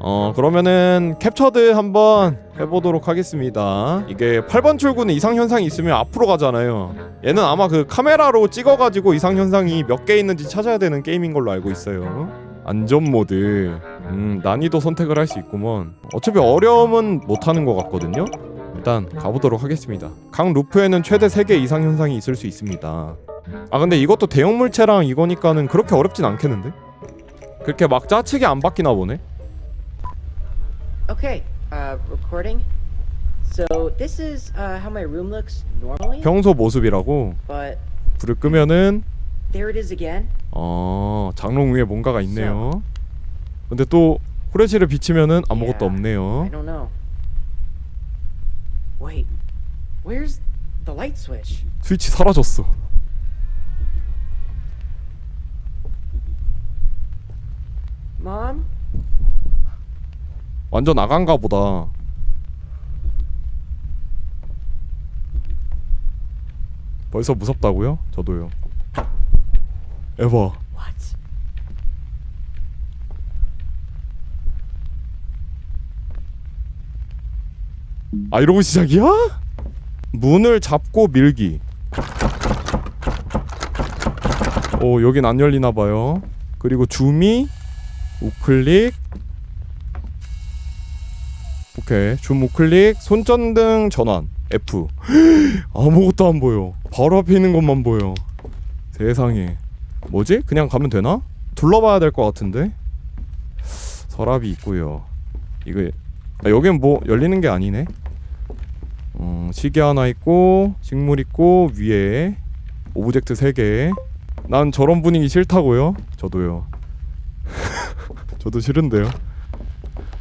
어 그러면은 캡처드 한번 해보도록 하겠습니다. 이게 8번 출구는 이상현상이 있으면 앞으로 가잖아요. 얘는 아마 그 카메라로 찍어가지고 이상현상이 몇 개 있는지 찾아야 되는 게임인 걸로 알고 있어요. 안전 모드. 음 난이도 선택을 할 수 있구먼. 어차피 어려움은 못하는 것 같거든요. 일단 가보도록 하겠습니다. 각 루프에는 최대 3개 이상 현상이 있을 수 있습니다. 아 근데 이것도 대형 물체랑 이거니까는 그렇게 어렵진 않겠는데? 그렇게 막 짜치게 안 바뀌나 보네 Okay, uh, recording. So this is uh, how my room looks normally, 평소 모습이라고 but 불을 끄면은 there it is again. 어 장롱 위에 뭔가가 있네요 근데 또 후레쉬를 비치면은 아무것도 Yeah, 없네요 I don't know. Wait, where's the light switch? 스위치 사라졌어 Mom? 완전 나간가 보다 벌써 무섭다고요? 저도요 에바? 아 이러고 시작이야? 문을 잡고 밀기 오 여긴 안 열리나 봐요 그리고 줌이 우클릭 오케이 줌 우클릭 손전등 전환 F 아무것도 안 보여 바로 앞에 있는 것만 보여 세상에 뭐지? 그냥 가면 되나? 둘러봐야 될 것 같은데 서랍이 있고요 이거 아, 여긴 뭐 열리는 게 아니네. 어, 시계 하나 있고 식물 있고 위에 오브젝트 3개. 난 저런 분위기 싫다고요. 저도요. 저도 싫은데요.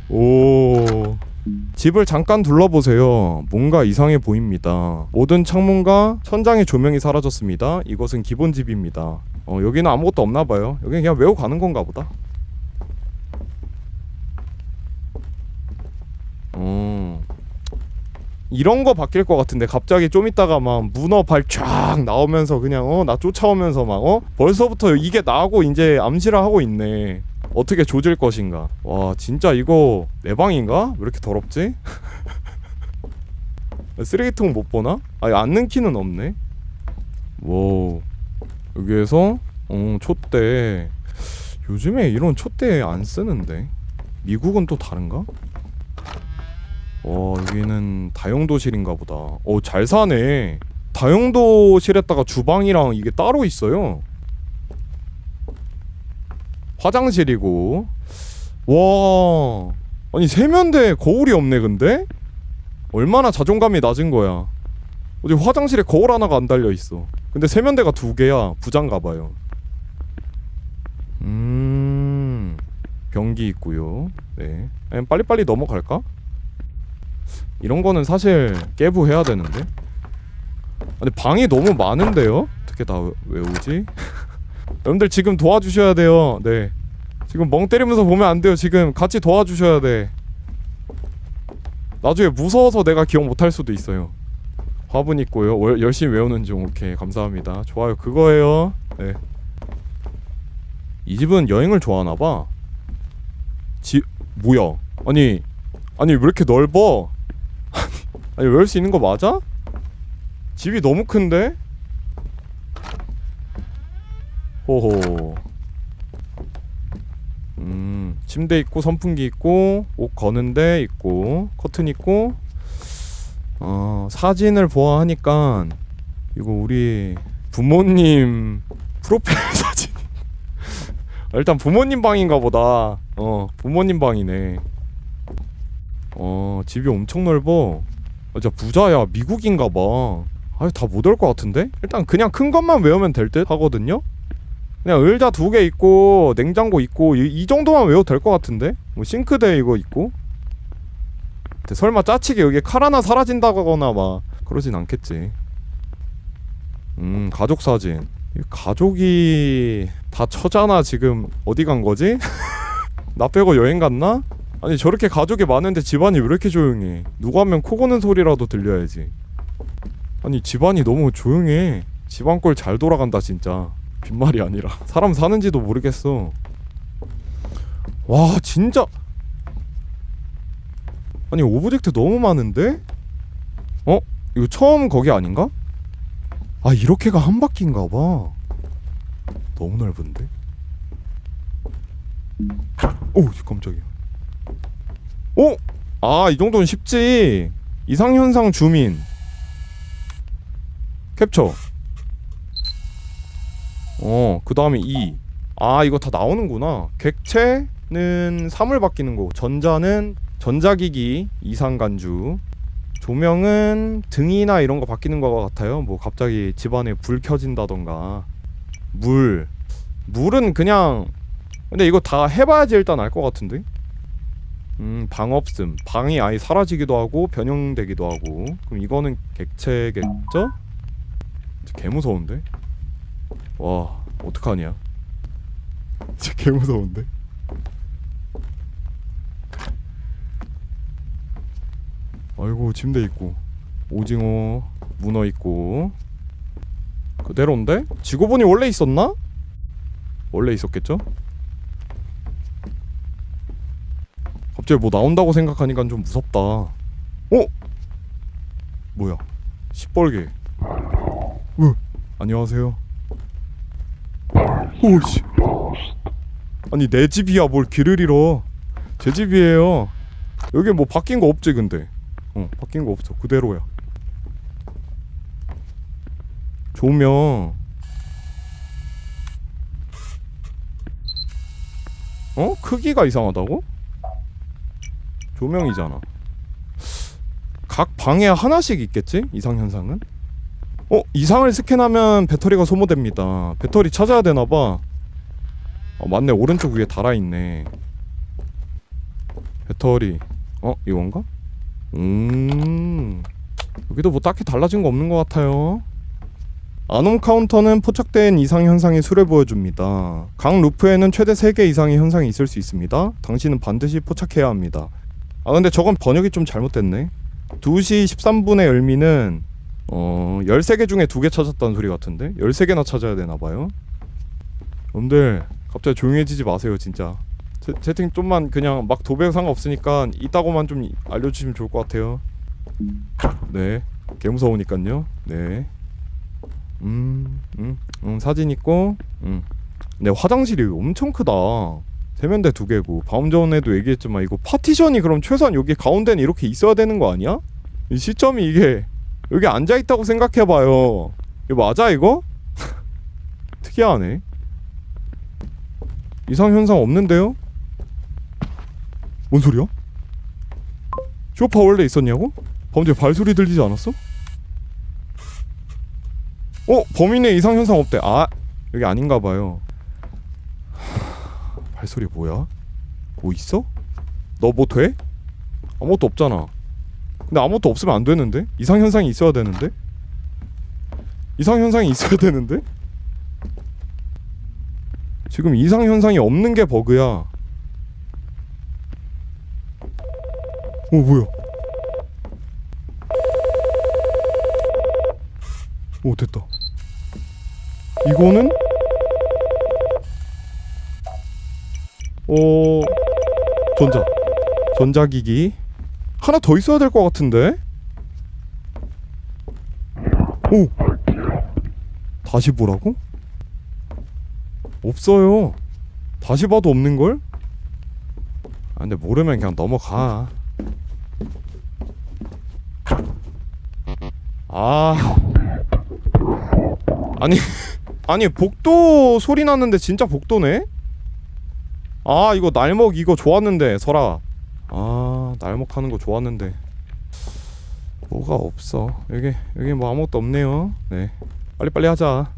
오. 집을 잠깐 둘러보세요. 뭔가 이상해 보입니다. 모든 창문과 천장의 조명이 사라졌습니다. 이것은 기본 집입니다. 어, 여기는 아무것도 없나 봐요. 여기는 그냥 외우 가는 건가 보다. 어. 이런 거 바뀔 것 같은데 갑자기 좀 있다가 막 문어 발쫙 나오면서 그냥 어 나 쫓아오면서 막 어 벌써부터 이게 나하고 이제 암시를 하고 있네 어떻게 조질 것인가? 와 진짜 이거 내 방인가? 왜 이렇게 더럽지? 쓰레기통 못 보나? 아 앉는 키는 없네. 와 여기에서 어 촛대. 요즘에 이런 촛대 안 쓰는데? 미국은 또 다른가? 와 여기는 다용도실인가 보다. 어잘 사네. 다용도실에다가 주방이랑 이게 따로 있어요. 화장실이고. 와 아니 세면대 거울이 없네 근데? 얼마나 자존감이 낮은 거야. 어디 화장실에 거울 하나가 안 달려 있어. 근데 세면대가 두 개야. 부장가 봐요. 음 변기 있고요. 네. 빨리빨리 넘어갈까? 이런 거는 사실 깨부해야 되는데. 아니 방이 너무 많은데요? 어떻게 다 외- 외우지? 여러분들 지금 도와주셔야 돼요. 네. 지금 멍 때리면서 보면 안 돼요. 지금 같이 도와주셔야 돼. 나중에 무서워서 내가 기억 못할 수도 있어요. 화분 있고요. 월- 열심히 외우는 중. 오케이 감사합니다. 좋아요. 그거예요. 네. 이 집은 여행을 좋아하나 봐. 집 뭐야? 아니 아니 왜 이렇게 넓어? 아니 외울 수 있는 거 맞아? 집이 너무 큰데? 호호. 음 침대 있고 선풍기 있고 옷 거는 데 있고 커튼 있고 어 사진을 보아하니까 이거 우리 부모님 프로필 사진. 일단 부모님 방인가 보다. 어 부모님 방이네. 어 집이 엄청 넓어. 아, 진짜 부자야. 미국인가 봐. 아유 다 못 올 것 같은데? 일단 그냥 큰 것만 외우면 될 듯 하거든요 그냥 의자 두 개 있고 냉장고 있고 이, 이 정도만 외워도 될 것 같은데? 뭐 싱크대 이거 있고? 설마 짜치게 여기 칼 하나 사라진다거나 막 그러진 않겠지. 음 가족 사진. 이 가족이 다 처잖아 지금 어디 간 거지? 나 빼고 여행 갔나? 아니 저렇게 가족이 많은데 집안이 왜 이렇게 조용해? 누가 하면 코 고는 소리라도 들려야지. 아니 집안이 너무 조용해. 집안 꼴 잘 돌아간다 진짜 빈말이 아니라 사람 사는지도 모르겠어 와 진짜 아니 오브젝트 너무 많은데? 어? 이거 처음 거기 아닌가? 아 이렇게가 한 바퀴인가 봐 너무 넓은데? 오 깜짝이야 오! 아 이 정도는 쉽지 이상현상 주민 캡처 어 그 다음에 2 아 이거 다 나오는구나 객체는 사물 바뀌는 거고 전자는 전자기기 이상 간주 조명은 등이나 이런 거 바뀌는 거 같아요 뭐 갑자기 집안에 불 켜진다던가 물 물은 그냥 근데 이거 다 해봐야지 일단 알 것 같은데 음, 방 없음. 방이 아예 사라지기도 하고 변형되기도 하고. 그럼 이거는 객체겠죠? 개 무서운데? 와, 어떡하냐? 진짜 개 무서운데? 아이고, 침대 있고. 오징어, 문어 있고. 그대로인데? 지구본이 원래 있었나? 원래 있었겠죠? 갑자기 뭐 나온다고 생각하니까 좀 무섭다. 어? 뭐야? 시뻘게. 으, 안녕하세요. 오씨. 아니 내 집이야 뭘 길을 잃어. 제 집이에요. 여기 뭐 바뀐 거 없지 근데. 어 바뀐 거 없어 그대로야. 조명. 어? 크기가 이상하다고? 조명이잖아. 각 방에 하나씩 있겠지? 이상 현상은? 어, 이상을 스캔하면 배터리가 소모됩니다. 배터리 찾아야 되나 봐. 어, 맞네. 오른쪽 위에 달아 있네. 배터리. 어, 이건가? 음. 여기도 뭐 딱히 달라진 거 없는 것 같아요. 아놈 카운터는 포착된 이상 현상의 수를 보여줍니다. 각 루프에는 최대 3개 이상의 현상이 있을 수 있습니다. 당신은 반드시 포착해야 합니다. 아 근데 저건 번역이 좀 잘못됐네 2시 13분의 열미는 어 13개 중에 2개 찾았다는 소리 같은데? 13개나 찾아야 되나봐요? 여러분들 갑자기 조용해지지 마세요 진짜. 채, 채팅 좀만 그냥 막 도배 상관없으니까 이따고만 좀 알려주시면 좋을 것 같아요. 네. 개무서우니깐요. 네. 음, 음, 음, 사진 있고, 음. 네, 화장실이 엄청 크다. 세면대 두 개고. 방금 전에도 얘기했지만 이거 파티션이 그럼 최소한 여기 가운데는 이렇게 있어야 되는 거 아니야? 이 시점이 이게 여기 앉아 있다고 생각해봐요. 이거 맞아 이거? 특이하네. 이상 현상 없는데요? 뭔 소리야? 쇼파 원래 있었냐고? 범죄 발소리 들리지 않았어? 어 범인의 이상 현상 없대. 아 여기 아닌가 봐요. 발소리 뭐야? 뭐 있어? 너 뭐 돼? 아무것도 없잖아. 근데 아무것도 없으면 안 되는데? 이상 현상이 있어야 되는데? 이상 현상이 있어야 되는데? 지금 이상 현상이 없는 게 버그야. 오 뭐야? 오 됐다. 이거는 어 전자 전자기기 하나 더 있어야 될 것 같은데? 오! 다시 보라고? 없어요. 다시 봐도 없는 걸? 아, 근데 모르면 그냥 넘어가. 아. 아니 아니 복도 소리 났는데 진짜 복도네? 아 이거 날먹 이거 좋았는데 설아. 아 날먹 하는 거 좋았는데. 뭐가 없어. 여기 여기 뭐 아무것도 없네요. 네. 빨리빨리 하자.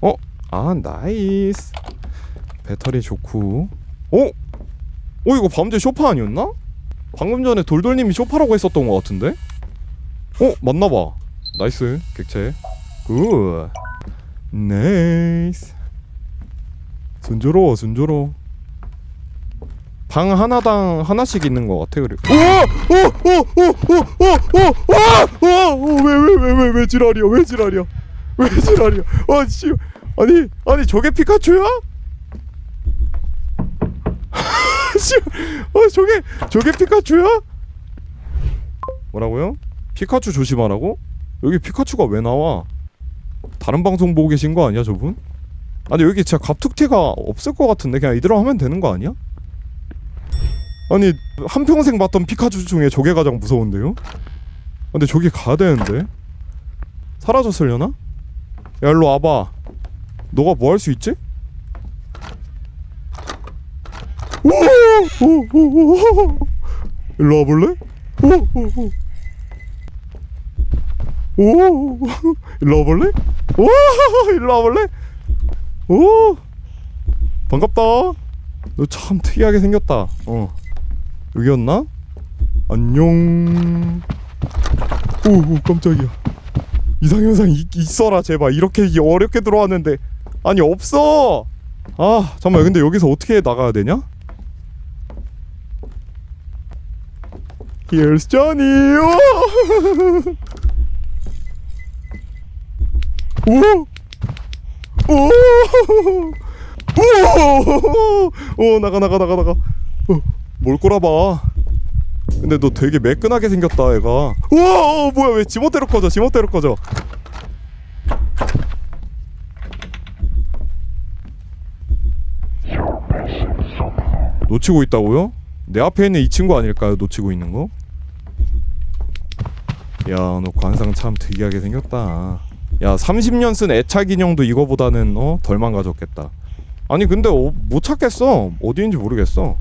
어? 아 나이스. 배터리 좋고. 어? 어 이거 밤새 쇼파 아니었나? 방금 전에 돌돌님이 쇼파라고 했었던 것 같은데? 어? 맞나봐. 나이스. 객체. 굿. 나이스. 순조로워 순조로워 방 하나당 하나씩 있는 것 같아 그리고. 오오오오오오오오오왜왜왜왜 지랄이야? 왜 지랄이야? 왜 지랄이야? 아씨. 아니 아니 저게 피카츄야? 씨 씨, 어 저게 저게 피카츄야? 뭐라고요? 피카츄 조심하라고? 여기 피카츄가 왜 나와? 다른 방송 보고 계신 거 아니야 저분? 아니 여기 진짜 갑툭튀가 없을 것 같은데 그냥 이대로 하면 되는 거 아니야? 아니 한평생 봤던 피카츄 중에 저게 가장 무서운데요? 근데 저기 가야 되는데 사라졌으려나? 야 일로 와봐 너가 뭐 할 수 있지? 일로 와볼래? 오 일로 와볼래? 오 일로 와볼래? 오 반갑다 너 참 특이하게 생겼다 어 여기였나? 안녕 오, 오 깜짝이야 이상현상 있, 있어라 제발 이렇게 이- 어렵게 들어왔는데 아니 없어 아 잠깐만 근데 여기서 어떻게 나가야 되냐? Here's Johnny 오! 오! 오! 오! 나가 나가 나가 나가 어, 뭘 꼬라봐. 근데 너 되게 매끈하게 생겼다 애가. 우와 어, 뭐야 왜 지멋대로 꺼져 지멋대로 꺼져. 놓치고 있다고요? 내 앞에 있는 이 친구 아닐까요? 놓치고 있는 거? 야 너 관상 참 특이하게 생겼다. 야 30년 쓴 애착 인형도 이거보다는 어? 덜 망가졌겠다. 아니 근데 어, 못 찾겠어. 어디인지 모르겠어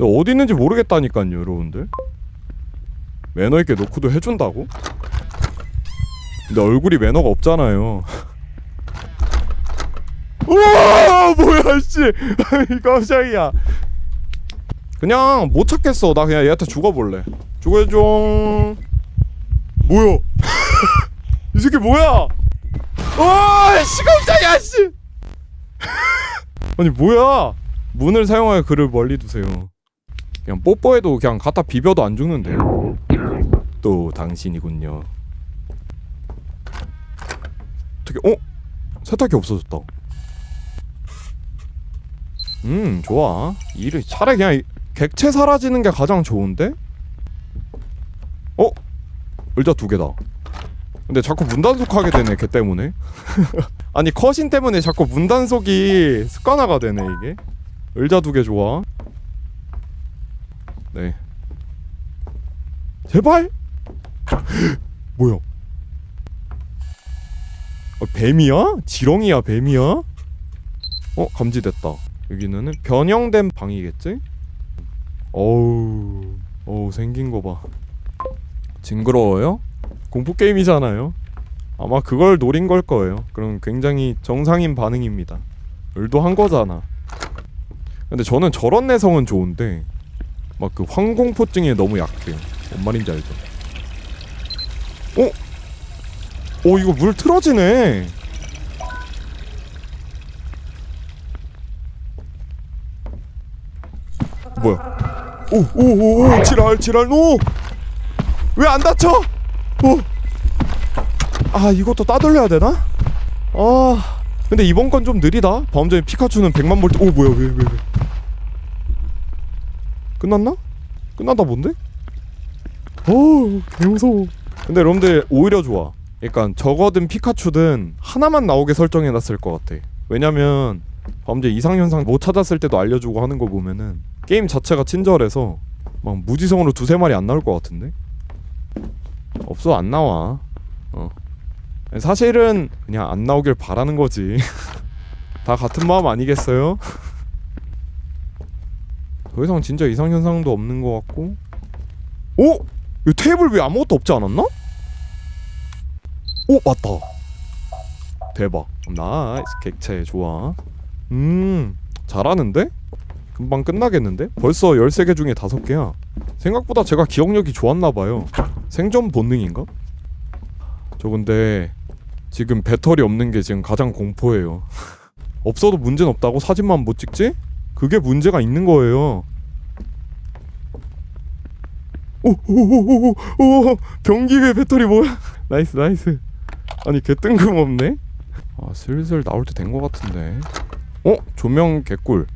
어디 있는지 모르겠다니까요 여러분들. 매너 있게 놓고도 해준다고? 근데 얼굴이 매너가 없잖아요. 우와! 뭐야 씨! 깜짝이야. 그냥 못 찾겠어. 나 그냥 얘한테 죽어볼래. 죽어줘 뭐야? 이 새끼 뭐야? 와씨 깜짝이야 씨! 아니 뭐야? 문을 사용하여 그를 멀리 두세요 그냥 뽀뽀해도 그냥 갖다 비벼도 안 죽는데요. 또 당신이군요. 어떻게 어? 세탁기 없어졌다. 음 좋아. 일을 차라리 그냥 이- 객체 사라지는 게 가장 좋은데? 어? 의자 두 개다. 근데 자꾸 문단속하게 되네 걔 때문에. 아니 컷인 때문에 자꾸 문단속이 습관화가 되네 이게. 의자 두 개 좋아 네. 제발? 뭐야? 어, 뱀이야? 지렁이야 뱀이야? 어 감지됐다. 여기는 변형된 방이겠지? 어우 어우 생긴 거 봐. 징그러워요? 공포 게임이잖아요. 아마 그걸 노린 걸 거예요. 그럼 굉장히 정상인 반응입니다. 의도한 거잖아. 근데 저는 저런 내성은 좋은데 막 그 황공포증에 너무 약해요 뭔 말인지 알죠? 어? 어 이거 물 틀어지네. 뭐야? 오오오오 지랄 지랄 노 왜 안 다쳐? 오 아 이것도 따돌려야 되나? 아 근데 이번 건 좀 느리다. 방금 전에 피카츄는 100만 볼트. 오 뭐야 왜 왜 왜, 끝났나? 끝났다 뭔데? 오 개무서워. 근데 여러분들 오히려 좋아. 그러니까 적어든 피카츄든 하나만 나오게 설정해놨을 것 같아. 왜냐면 전에 이상현상 못 찾았을 때도 알려주고 하는 거 보면은 게임 자체가 친절해서 막 무지성으로 두세 마리 안 나올 것 같은데? 없어 안 나와. 어. 사실은 그냥 안 나오길 바라는 거지. 다 같은 마음 아니겠어요? 더 이상 진짜 이상 현상도 없는 것 같고 오? 이 테이블 위에 아무것도 없지 않았나? 오 맞다 대박 나이스 객체 좋아 음 잘하는데? 금방 끝나겠는데? 벌써 13개 중에 5개야 생각보다 제가 기억력이 좋았나봐요 생존 본능인가? 저 근데 지금 배터리 없는 게 지금 가장 공포예요 없어도 문제는 없다고 사진만 못 찍지? 그게 문제가 있는 거예요. 오오오오오 변기의 배터리 뭐야? 나이스 나이스. 아니 개 뜬금없네? 아 슬슬 나올 때된거 같은데. 어? 조명 개꿀.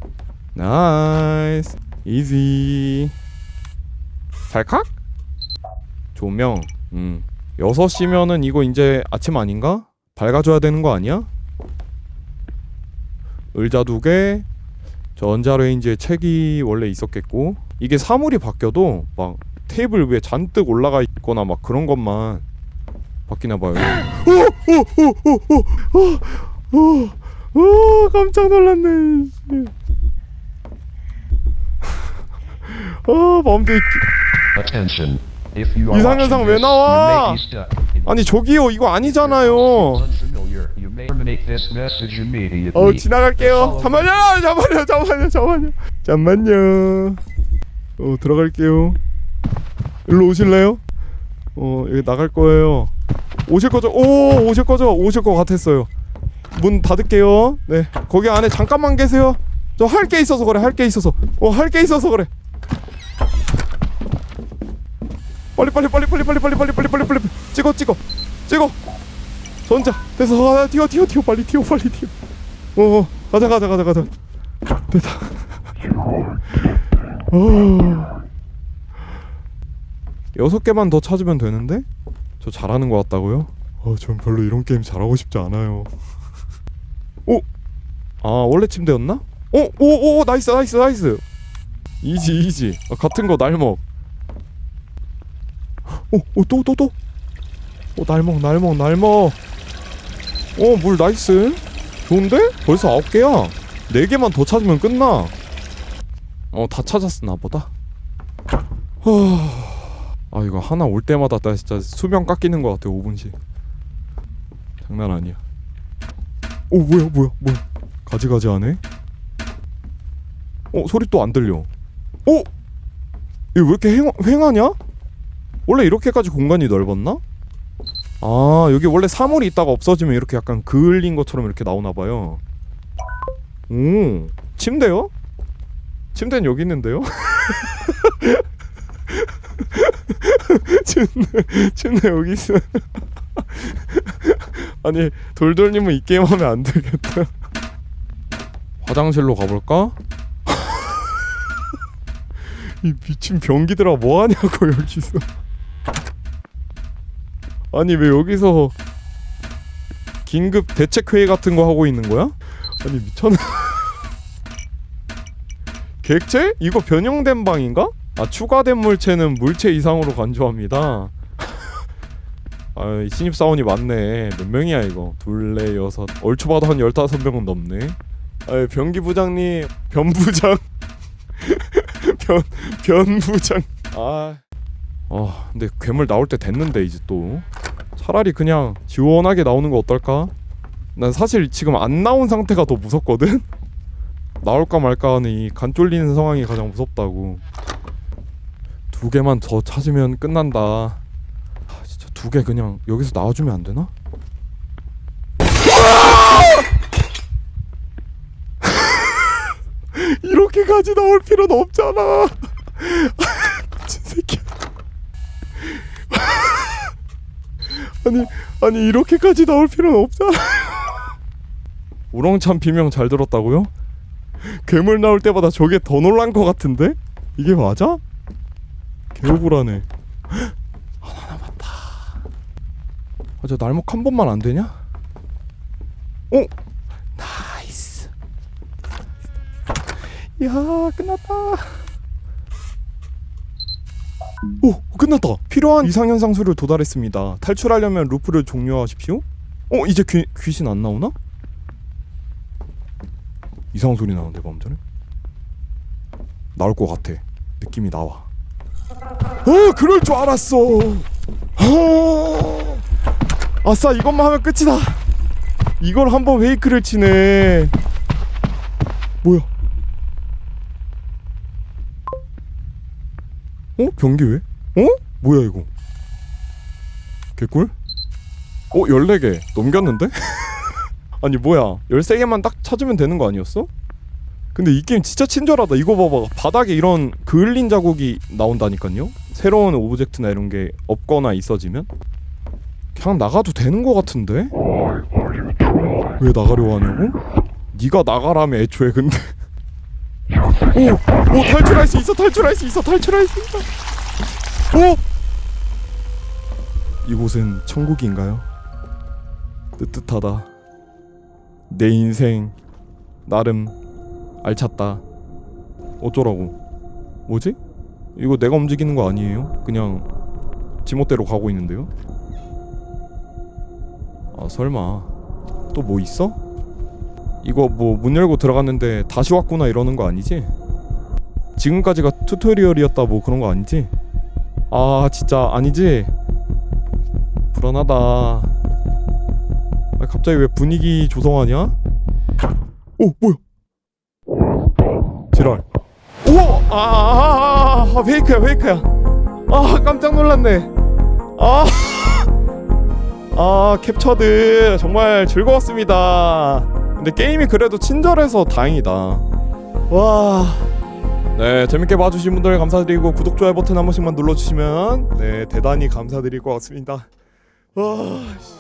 나이스. 이지. 잘칵? 조명. 음. 6시면은 이거 이제 아침 아닌가? 밝아져야 되는 거 아니야? 의자 두 개 전자레인지에 책이 원래 있었겠고 이게 사물이 바뀌어도 막 테이블 위에 잔뜩 올라가 있거나 막 그런 것만 바뀌나 봐요. 오 깜짝 놀랐네. 씨. 아 마음대로 이상현상 왜 나와? 아니 저기요 이거 아니잖아요. 어 지나갈게요. 잠만요, 잠만요, 잠만요, 잠만요, 잠만요. 어 들어갈게요. 일로 오실래요? 어 여기 나갈 거예요. 오실 거죠? 오 오실 거죠? 오실 거 같았어요. 문 닫을게요. 네 거기 안에 잠깐만 계세요. 저 할 게 있어서 그래. 할 게 있어서. 어 할 게 있어서 그래. 빨리 빨리 빨리 빨리 빨리 빨리 빨리 빨리 빨리 빨리 찍어 찍어 찍어. 전자 됐어 아, 튀어 튀어 튀어 빨리 튀어 빨리 튀어 어, 어 가자 가자 가자 가자 됐다 어 여섯 개만 더 찾으면 되는데 저 잘하는 것 같다고요? 어전 별로 이런 게임 잘하고 싶지 않아요 오! 아 원래 침대였나? 오! 오! 오! 나이스 나이스 나이스 이지 이지 아, 같은 거 날먹 오! 오! 또 또 또! 오 날먹 날먹 날먹 어, 물 나이스. 좋은데? 벌써 아홉 개야. 네 개만 더 찾으면 끝나. 어, 다 찾았으나 보다. 아, 이거 하나 올 때마다 나 진짜 수명 깎이는 것 같아. 5분씩. 장난 아니야. 오, 뭐야, 뭐야, 뭐야. 가지가지 하네. 어, 소리 또 안 들려. 어? 이거 왜 이렇게 횡, 횡하냐? 원래 이렇게까지 공간이 넓었나? 아 여기 원래 사물이 있다가 없어지면 이렇게 약간 그을린 것처럼 이렇게 나오나 봐요. 오 침대요? 침대는 여기 있는데요? 침대 침대 여기 있어. 아니 돌돌님은 이 게임 하면 안 되겠다. 화장실로 가볼까? 이 미친 병기들아 뭐 하냐고 여기서. 아니 왜 여기서 긴급 대책 회의 같은 거 하고 있는 거야? 아니 미쳤나? 객체? 이거 변형된 방인가? 아 추가된 물체는 물체 이상으로 간주합니다. 아 신입 사원이 많네. 몇 명이야 이거? 둘레 여섯. 얼추 봐도 한 열다섯 명은 넘네. 아 변기 부장님, 변 부장, 변 변 부장. 아. 아 근데 괴물 나올 때 됐는데 이제 또 차라리 그냥 지원하게 나오는 거 어떨까? 난 사실 지금 안 나온 상태가 더 무섭거든? 나올까 말까 하는 이 간 쫄리는 상황이 가장 무섭다고 두 개만 더 찾으면 끝난다 아, 진짜 두 개 그냥 여기서 나와주면 안 되나? 이렇게까지 나올 필요는 없잖아 미친 새끼 아니 아니 이렇게까지 나올 필요는 없잖아. 우렁찬 비명 잘 들었다고요? 괴물 나올 때마다 저게 더 놀란 것 같은데? 이게 맞아? 개억울하네. 하나 남았다. 아, 저 날목 한 번만 안 되냐? 오, 나이스. 야 끝났다. 오 끝났다. 필요한 이상현상 수를 도달했습니다. 탈출하려면 루프를 종료하십시오. 어 이제 귀, 귀신 안 나오나? 이상한 소리 나는데 방금 전에? 나올 것 같아. 느낌이 나와. 어 그럴 줄 알았어. 어, 아싸 이것만 하면 끝이다. 이걸 한번 웨이크를 치네 뭐야 어? 변기 왜? 어? 뭐야 이거? 개꿀? 어? 14개 넘겼는데? 아니 뭐야 13개만 딱 찾으면 되는 거 아니었어? 근데 이 게임 진짜 친절하다 이거 봐봐 바닥에 이런 그을린 자국이 나온다니까요 새로운 오브젝트나 이런 게 없거나 있어지면 그냥 나가도 되는 거 같은데? 왜 나가려고 하냐고? 네가 나가라며 애초에 근데 오! 오 탈출할 수 있어 탈출할 수 있어 탈출할 수 있어 오! 이곳은 천국인가요? 뜨뜻하다 내 인생 나름 알찼다 어쩌라고 뭐지? 이거 내가 움직이는 거 아니에요? 그냥 지멋대로 가고 있는데요? 아 설마 또 뭐 있어? 이거 뭐 문 열고 들어갔는데 다시 왔구나 이러는 거 아니지? 지금까지가 튜토리얼이었다 뭐 그런 거 아니지? 아 진짜 아니지? 불안하다 아, 갑자기 왜 분위기 조성하냐? 오 뭐야 지랄 우와 아, 아, 아, 아 페이크야 페이크야 아 깜짝 놀랐네 아, 아 캡처드 정말 즐거웠습니다 근데 게임이 그래도 친절해서 다행이다 와 네, 재밌게 봐주신 분들 감사드리고 구독 좋아요 버튼 한 번씩만 눌러주시면 네 대단히 감사드릴 것 같습니다. 와, 씨.